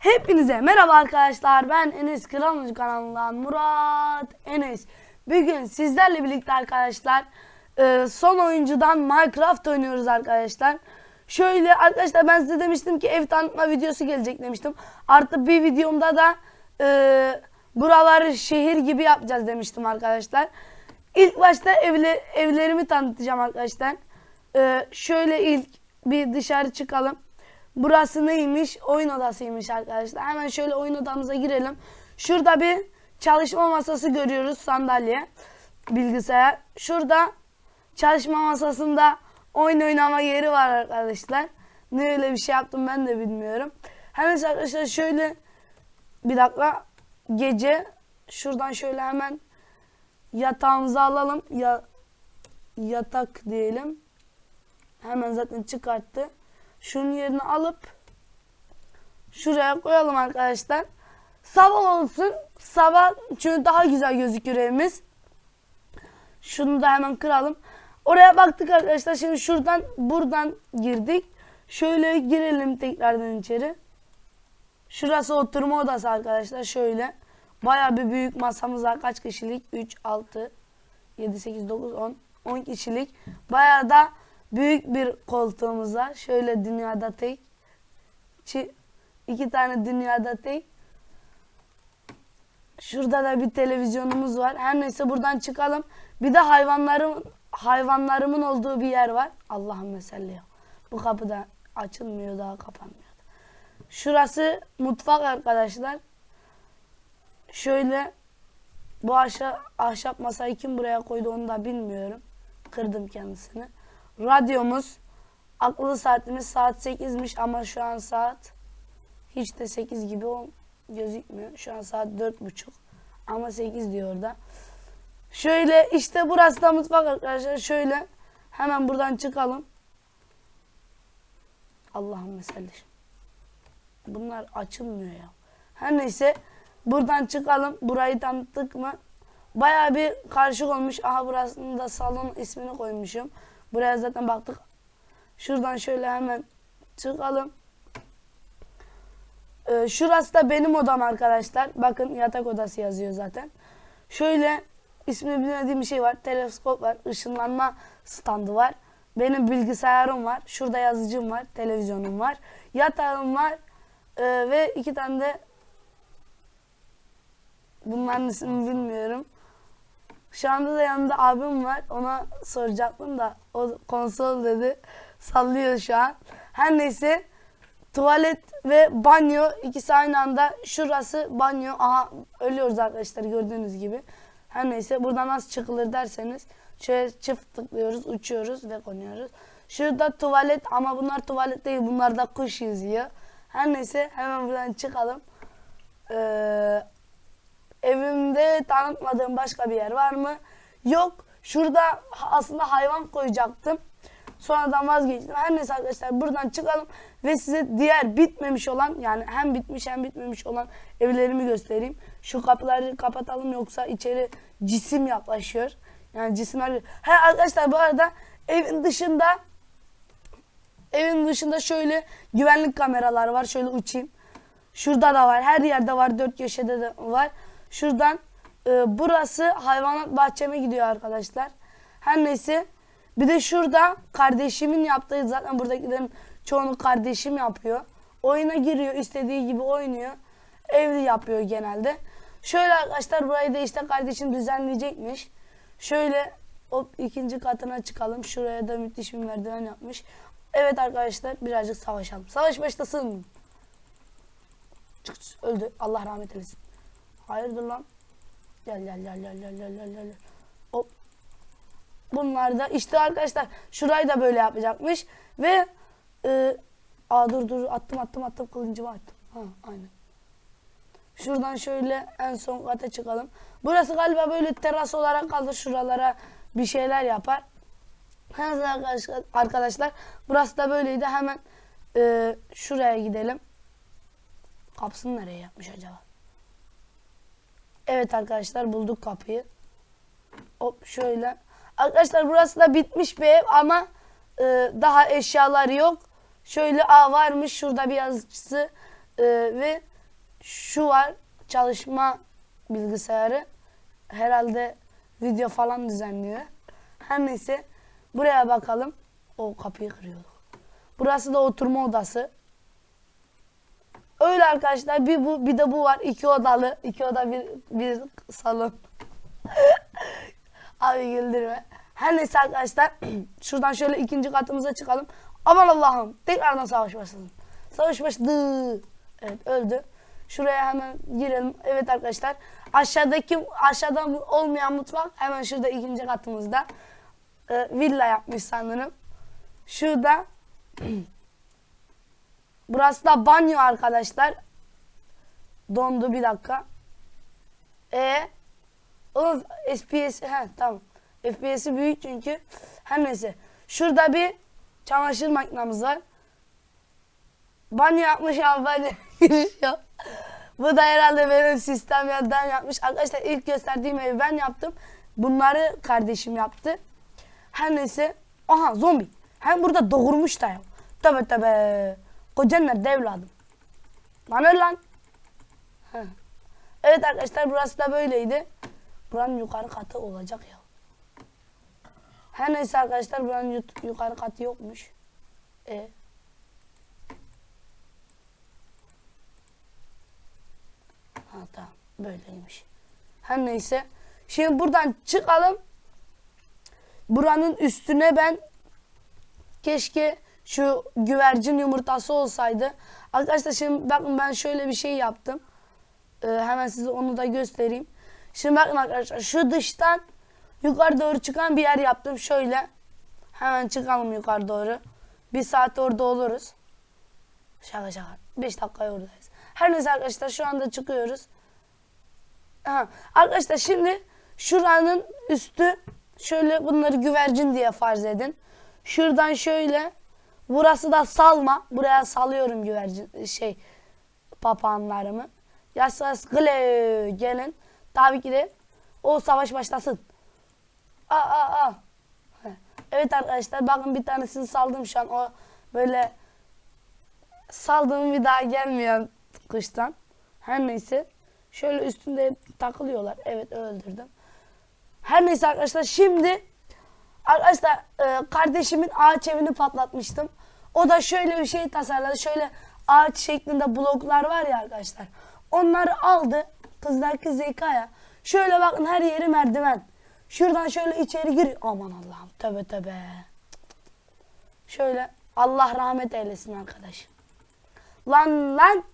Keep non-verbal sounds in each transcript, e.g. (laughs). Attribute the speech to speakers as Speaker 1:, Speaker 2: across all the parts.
Speaker 1: Hepinize merhaba arkadaşlar. Ben Enes Kıramucu kanalından Murat Enes. Bugün sizlerle birlikte arkadaşlar e, son oyuncudan Minecraft oynuyoruz arkadaşlar. Şöyle arkadaşlar ben size demiştim ki ev tanıtma videosu gelecek demiştim. Artık bir videomda da e, buraları şehir gibi yapacağız demiştim arkadaşlar. İlk başta evle, evlerimi tanıtacağım arkadaşlar. E, şöyle ilk bir dışarı çıkalım. Burası neymiş? Oyun odasıymış arkadaşlar. Hemen şöyle oyun odamıza girelim. Şurada bir çalışma masası görüyoruz sandalye, bilgisayar. Şurada çalışma masasında oyun oynama yeri var arkadaşlar. Ne öyle bir şey yaptım ben de bilmiyorum. Hemen arkadaşlar şöyle bir dakika gece şuradan şöyle hemen yatağımızı alalım. Ya, yatak diyelim. Hemen zaten çıkarttı. Şunun yerini alıp şuraya koyalım arkadaşlar. Sabah olsun. Sabah çünkü daha güzel gözükür evimiz. Şunu da hemen kıralım. Oraya baktık arkadaşlar. Şimdi şuradan buradan girdik. Şöyle girelim tekrardan içeri. Şurası oturma odası arkadaşlar. Şöyle. Baya bir büyük masamız var. Kaç kişilik? 3, 6, 7, 8, 9, 10. 10 kişilik. Baya da büyük bir koltuğumuz var. Şöyle dünyada tek. İki tane dünyada tek. Şurada da bir televizyonumuz var. Her neyse buradan çıkalım. Bir de hayvanlarım hayvanlarımın olduğu bir yer var. Allah'ım meselli. Bu kapı da açılmıyor daha kapanmıyor. Şurası mutfak arkadaşlar. Şöyle bu ahşap, ahşap masayı kim buraya koydu onu da bilmiyorum. Kırdım kendisini. Radyomuz, akıllı saatimiz saat 8'miş ama şu an saat hiç de 8 gibi ol- gözükmüyor. Şu an saat 4.30 ama 8 diyor orada. Şöyle işte burası da mutfak arkadaşlar. Şöyle hemen buradan çıkalım. Allah'ım meselli. Bunlar açılmıyor ya. Her neyse buradan çıkalım. Burayı tanıttık mı? Baya bir karışık olmuş. Aha burasının da salon ismini koymuşum. Buraya zaten baktık. Şuradan şöyle hemen çıkalım. Ee, şurası da benim odam arkadaşlar. Bakın yatak odası yazıyor zaten. Şöyle ismini bilmediğim bir şey var. Teleskop var. ışınlanma standı var. Benim bilgisayarım var. Şurada yazıcım var. Televizyonum var. Yatağım var. Ee, ve iki tane de bunların ismini bilmiyorum. Şu anda da yanımda abim var. Ona soracaktım da o konsol dedi. Sallıyor şu an. Her neyse tuvalet ve banyo ikisi aynı anda. Şurası banyo. Aha ölüyoruz arkadaşlar gördüğünüz gibi. Her neyse buradan nasıl çıkılır derseniz şöyle çift tıklıyoruz, uçuyoruz ve konuyoruz. Şurada tuvalet ama bunlar tuvalet değil. Bunlarda kuş yüzüyor. Her neyse hemen buradan çıkalım. Ee, evimde tanıtmadığım başka bir yer var mı? Yok. Şurada aslında hayvan koyacaktım. Sonradan vazgeçtim. Her neyse arkadaşlar buradan çıkalım ve size diğer bitmemiş olan yani hem bitmiş hem bitmemiş olan evlerimi göstereyim. Şu kapıları kapatalım yoksa içeri cisim yaklaşıyor. Yani cisimler... He arkadaşlar bu arada evin dışında evin dışında şöyle güvenlik kameralar var. Şöyle uçayım. Şurada da var. Her yerde var. Dört köşede de var. Şuradan e, burası hayvanat bahçeme gidiyor arkadaşlar. Her neyse. Bir de şurada kardeşimin yaptığı zaten buradakilerin çoğunu kardeşim yapıyor. Oyuna giriyor. istediği gibi oynuyor. Evli yapıyor genelde. Şöyle arkadaşlar burayı da işte kardeşim düzenleyecekmiş. Şöyle hop ikinci katına çıkalım. Şuraya da müthiş bir merdiven yapmış. Evet arkadaşlar birazcık savaşalım. Savaş başlasın. Çık, öldü. Allah rahmet eylesin. Hayırdır lan? Gel gel gel gel gel gel gel gel. Hop. Bunlar da işte arkadaşlar şurayı da böyle yapacakmış ve e, aa dur dur attım attım attım kılıncımı attım. Ha aynen. Şuradan şöyle en son kata çıkalım. Burası galiba böyle teras olarak kalır. Şuralara bir şeyler yapar. Arkadaşlar, arkadaşlar burası da böyleydi. Hemen e, şuraya gidelim. Kapısını nereye yapmış acaba? Evet arkadaşlar bulduk kapıyı. Hop şöyle. Arkadaşlar burası da bitmiş bir ev ama e, daha eşyalar yok. Şöyle a varmış şurada bir yazıcısı. Ee, ve şu var çalışma bilgisayarı. Herhalde video falan düzenliyor. Her neyse buraya bakalım. O kapıyı kırıyor. Burası da oturma odası. Öyle arkadaşlar bir bu bir de bu var. iki odalı. iki oda bir, bir salon. (laughs) Abi güldürme. Her neyse arkadaşlar (clears throat) şuradan şöyle ikinci katımıza çıkalım. Aman Allah'ım tekrardan savaş başlasın. Savaş başladı. Evet öldü. Şuraya hemen girelim. Evet arkadaşlar aşağıdaki aşağıda olmayan mutfak hemen şurada ikinci katımızda. Ee, villa yapmış sanırım. Şurada (clears throat) Burası da banyo arkadaşlar. Dondu bir dakika. E Oğlum FPS he tamam. FPS'i büyük çünkü. Her neyse. Şurada bir çamaşır makinamız var. Banyo yapmış ama banyo (laughs) giriş. Bu da herhalde benim sistem yerden yapmış. Arkadaşlar ilk gösterdiğim evi ben yaptım. Bunları kardeşim yaptı. Her neyse. Aha zombi. Hem burada doğurmuş da ya. Tabi tabi. Kocan nerede evladım? Lan öl lan. Evet arkadaşlar burası da böyleydi. Buranın yukarı katı olacak ya. Her neyse arkadaşlar buranın yukarı katı yokmuş. E. Ha tamam böyleymiş. Her neyse. Şimdi buradan çıkalım. Buranın üstüne ben keşke şu güvercin yumurtası olsaydı. Arkadaşlar şimdi bakın ben şöyle bir şey yaptım. Ee, hemen size onu da göstereyim. Şimdi bakın arkadaşlar şu dıştan yukarı doğru çıkan bir yer yaptım. Şöyle hemen çıkalım yukarı doğru. Bir saat orada oluruz. Şaka şaka. 5 dakika oradayız. Her neyse arkadaşlar şu anda çıkıyoruz. Aha. Arkadaşlar şimdi şuranın üstü şöyle bunları güvercin diye farz edin. Şuradan şöyle burası da salma. Buraya salıyorum güvercin şey papağanlarımı. Yasas gle gelin. Tabii ki de o savaş başlasın. Aa aa. Evet arkadaşlar bakın bir tanesini saldım şu an. O böyle saldığım bir daha gelmiyor kıştan. Her neyse. Şöyle üstünde takılıyorlar. Evet öldürdüm. Her neyse arkadaşlar şimdi arkadaşlar e, kardeşimin ağaç evini patlatmıştım. O da şöyle bir şey tasarladı. Şöyle ağaç şeklinde bloklar var ya arkadaşlar. Onları aldı. Kızdaki zekaya. Şöyle bakın her yeri merdiven. Şuradan şöyle içeri gir. Aman Allah'ım tövbe tövbe. Şöyle Allah rahmet eylesin arkadaş. Lan lan.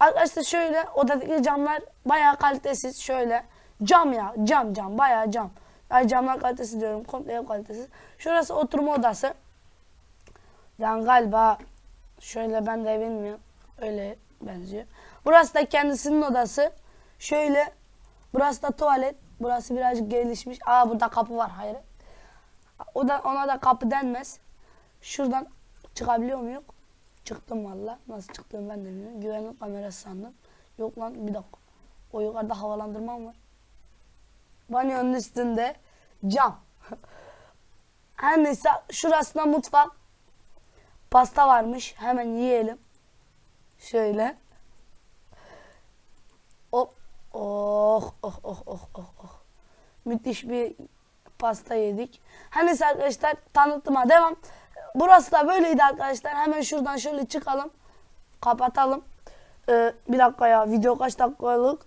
Speaker 1: Arkadaşlar şöyle odadaki camlar bayağı kalitesiz. Şöyle cam ya cam cam bayağı cam. Yani camlar kalitesiz diyorum komple ev kalitesiz. Şurası oturma odası. Yani galiba şöyle ben de bilmiyorum. Öyle benziyor. Burası da kendisinin odası. Şöyle burası da tuvalet. Burası birazcık gelişmiş. Aa burada kapı var hayır. O da ona da kapı denmez. Şuradan çıkabiliyor mu yok? Çıktım valla. Nasıl çıktığımı ben de bilmiyorum. Güvenlik kamerası sandım. Yok lan bir dakika. O yukarıda havalandırma mı var? Banyonun üstünde cam. (laughs) Her neyse şurasında mutfak. Pasta varmış. Hemen yiyelim. Şöyle. Hop. Oh oh oh oh oh oh. Müthiş bir pasta yedik. Neyse arkadaşlar tanıtıma devam. Burası da böyleydi arkadaşlar. Hemen şuradan şöyle çıkalım. Kapatalım. Ee, bir dakika ya. Video kaç dakikalık?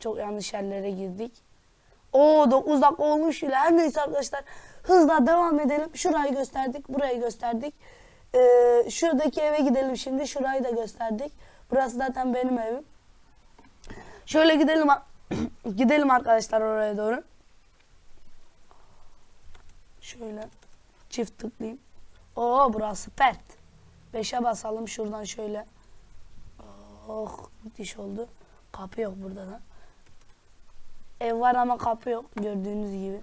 Speaker 1: Çok yanlış yerlere girdik. Oo 9 dakika olmuş bile. Her neyse arkadaşlar. Hızla devam edelim. Şurayı gösterdik. Burayı gösterdik. Ee, şuradaki eve gidelim şimdi. Şurayı da gösterdik. Burası zaten benim evim. Şöyle gidelim. (clears throat) gidelim arkadaşlar oraya doğru. Şöyle çift tıklayayım. Oo burası pert. Beşe basalım şuradan şöyle. Oh müthiş oldu. Kapı yok burada da. Ev var ama kapı yok gördüğünüz gibi.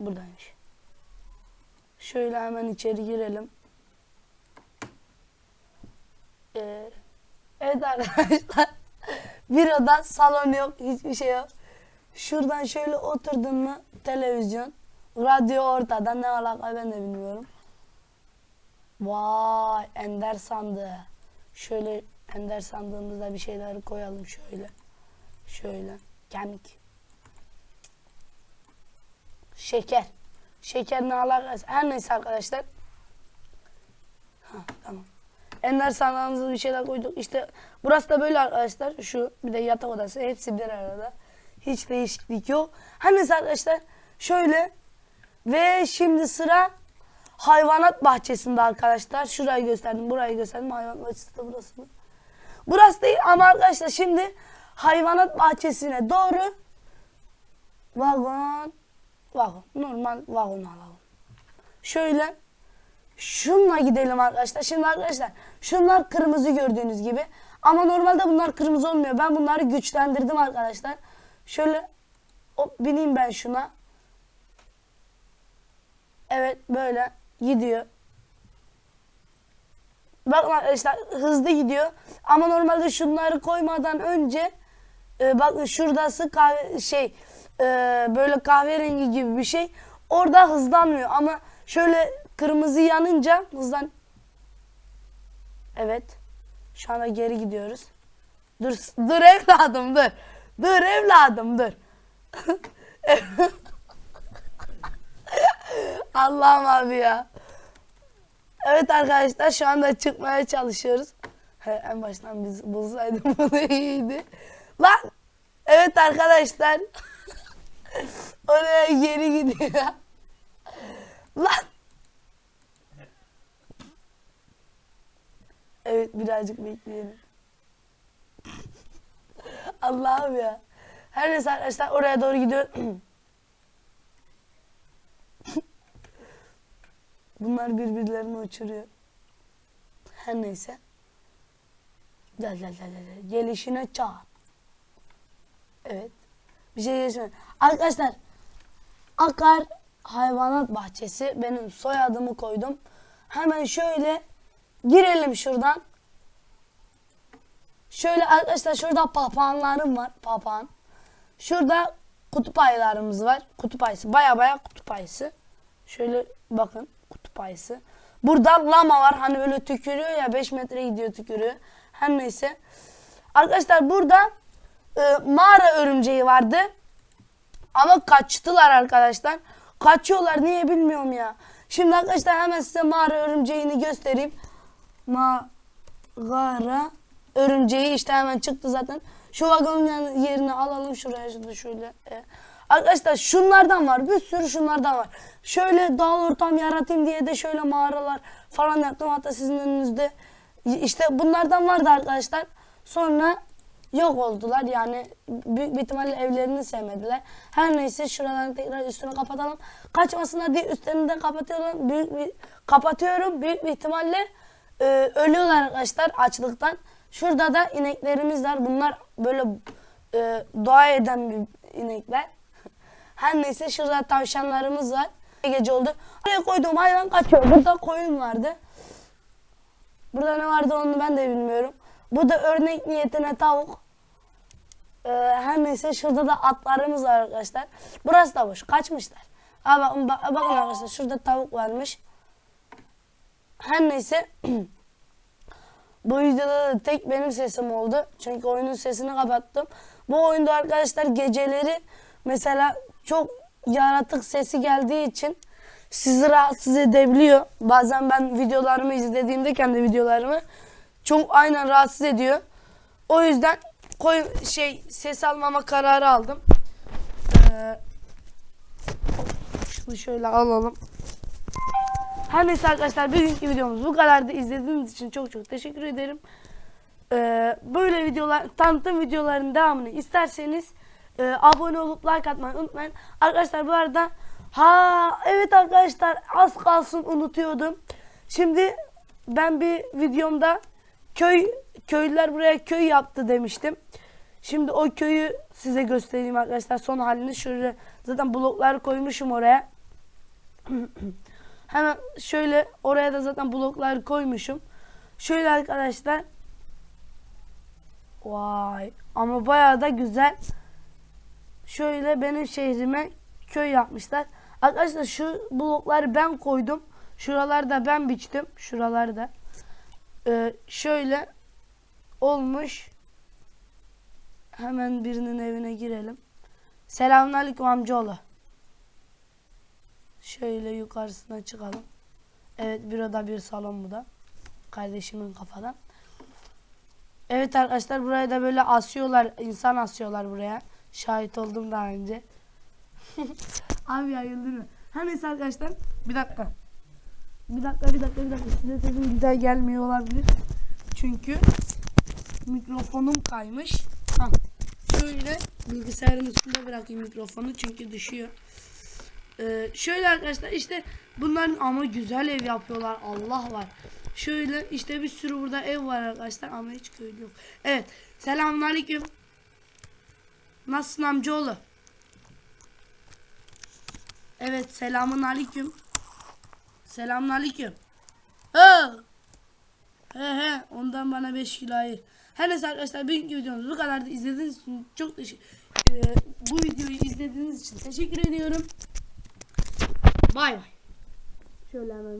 Speaker 1: Buradaymış. Şöyle hemen içeri girelim. Ee, evet arkadaşlar. (laughs) Bir oda salon yok hiçbir şey yok. Şuradan şöyle oturdun mu televizyon. Radyo ortada ne alaka ben de bilmiyorum. Vay ender sandığı. Şöyle ender sandığımızda bir şeyler koyalım şöyle. Şöyle. Kemik. Şeker. Şeker ne alakası? Her neyse arkadaşlar. Ha, tamam. Ender sandığımıza bir şeyler koyduk. İşte burası da böyle arkadaşlar. Şu bir de yatak odası. Hepsi bir arada. Hiç değişiklik yok. Her neyse arkadaşlar. Şöyle. Ve şimdi sıra hayvanat bahçesinde arkadaşlar. Şurayı gösterdim, burayı gösterdim. Hayvanat bahçesi de burası mı? Burası değil ama arkadaşlar şimdi hayvanat bahçesine doğru vagon vagon normal vagon alalım. Şöyle şunla gidelim arkadaşlar. Şimdi arkadaşlar şunlar kırmızı gördüğünüz gibi. Ama normalde bunlar kırmızı olmuyor. Ben bunları güçlendirdim arkadaşlar. Şöyle hop bineyim ben şuna. Evet böyle gidiyor. Bakın arkadaşlar hızlı gidiyor. Ama normalde şunları koymadan önce e, bakın şuradası kahve şey e, böyle kahverengi gibi bir şey. Orada hızlanmıyor ama şöyle kırmızı yanınca hızlan. Evet. Şu anda geri gidiyoruz. Dur dur evladım dur. Dur evladım dur. (laughs) Allah'ım abi ya. Evet arkadaşlar şu anda çıkmaya çalışıyoruz. He, en baştan biz bulsaydım (laughs) bunu iyiydi. Lan! Evet arkadaşlar. Oraya geri gidiyor. Lan! Evet birazcık bekleyelim. Allah'ım ya. Her neyse arkadaşlar oraya doğru gidiyor. Bunlar birbirlerini uçuruyor. Her neyse. Gel gel gel gel. Gelişine çağır. Evet. Bir şey geçmiyor. Arkadaşlar Akar Hayvanat Bahçesi benim soyadımı koydum. Hemen şöyle girelim şuradan. Şöyle arkadaşlar şurada papağanlarım var. Papağan. Şurada kutup ayılarımız var. Kutup ayısı. Baya baya kutup ayısı. Şöyle bakın kutup ayısı. Burada lama var. Hani böyle tükürüyor ya 5 metre gidiyor tükürüyor. Her neyse. Arkadaşlar burada e, mağara örümceği vardı. Ama kaçtılar arkadaşlar. Kaçıyorlar niye bilmiyorum ya. Şimdi arkadaşlar hemen size mağara örümceğini göstereyim. Mağara örümceği işte hemen çıktı zaten. Şu vagonun yerine alalım şuraya şurada şöyle. E, Arkadaşlar şunlardan var. Bir sürü şunlardan var. Şöyle doğal ortam yaratayım diye de şöyle mağaralar falan yaptım. Hatta sizin önünüzde işte bunlardan vardı arkadaşlar. Sonra yok oldular. Yani büyük bir ihtimalle evlerini sevmediler. Her neyse şuradan tekrar üstünü kapatalım. Kaçmasına diye üstlerini de kapatıyorum. Büyük bir kapatıyorum. Büyük bir ihtimalle e, ölüyorlar arkadaşlar açlıktan. Şurada da ineklerimiz var. Bunlar böyle e, dua eden bir inekler. Her neyse şurada tavşanlarımız var. Gece oldu. Oraya koyduğum hayvan kaçıyor. Burada koyun vardı. Burada ne vardı onu ben de bilmiyorum. Bu da örnek niyetine tavuk. Ee, her neyse şurada da atlarımız var arkadaşlar. Burası da boş. Kaçmışlar. Aa, bakın, bak- bakın arkadaşlar şurada tavuk varmış. Her neyse. (clears throat) Bu videoda da tek benim sesim oldu. Çünkü oyunun sesini kapattım. Bu oyunda arkadaşlar geceleri mesela çok yaratık sesi geldiği için sizi rahatsız edebiliyor. Bazen ben videolarımı izlediğimde kendi videolarımı çok aynen rahatsız ediyor. O yüzden koy şey ses almama kararı aldım. Ee, şöyle alalım. Her neyse arkadaşlar bugünkü videomuz bu kadardı. İzlediğiniz için çok çok teşekkür ederim. Ee, böyle videolar, tanıtım videolarının devamını isterseniz e, abone olup like atmayı unutmayın. Arkadaşlar bu arada ha evet arkadaşlar az kalsın unutuyordum. Şimdi ben bir videomda köy köylüler buraya köy yaptı demiştim. Şimdi o köyü size göstereyim arkadaşlar son halini. Şöyle zaten bloklar koymuşum oraya. (clears throat) Hemen şöyle oraya da zaten bloklar koymuşum. Şöyle arkadaşlar. Vay ama bayağı da güzel. Şöyle benim şehrime köy yapmışlar. Arkadaşlar şu blokları ben koydum. Şuralarda ben biçtim. Şuralarda. Ee, şöyle olmuş. Hemen birinin evine girelim. Selamünaleyküm amcaoğlu. Şöyle yukarısına çıkalım. Evet bir oda bir salon bu da. Kardeşimin kafadan. Evet arkadaşlar buraya da böyle asıyorlar. insan asıyorlar buraya. Şahit oldum daha önce. (laughs) Abi ya güldürme. Her neyse arkadaşlar bir dakika. Bir dakika bir dakika bir dakika. Size sesim güzel gelmiyor olabilir. Çünkü mikrofonum kaymış. Ha. Şöyle bilgisayarın üstünde bırakayım mikrofonu çünkü düşüyor. Ee, şöyle arkadaşlar işte bunların ama güzel ev yapıyorlar. Allah var. Şöyle işte bir sürü burada ev var arkadaşlar ama hiç köylü yok. Evet. Selamünaleyküm. Nasılsın amcaoğlu? Evet selamun aleyküm. Selamun aleyküm. Ha. He he ondan bana 5 kilo ayır. Her neyse arkadaşlar bugünkü videomuz bu kadar da izlediğiniz için çok teşekkür Ee, bu videoyu izlediğiniz için teşekkür ediyorum. Bay bay. Şöyle hemen.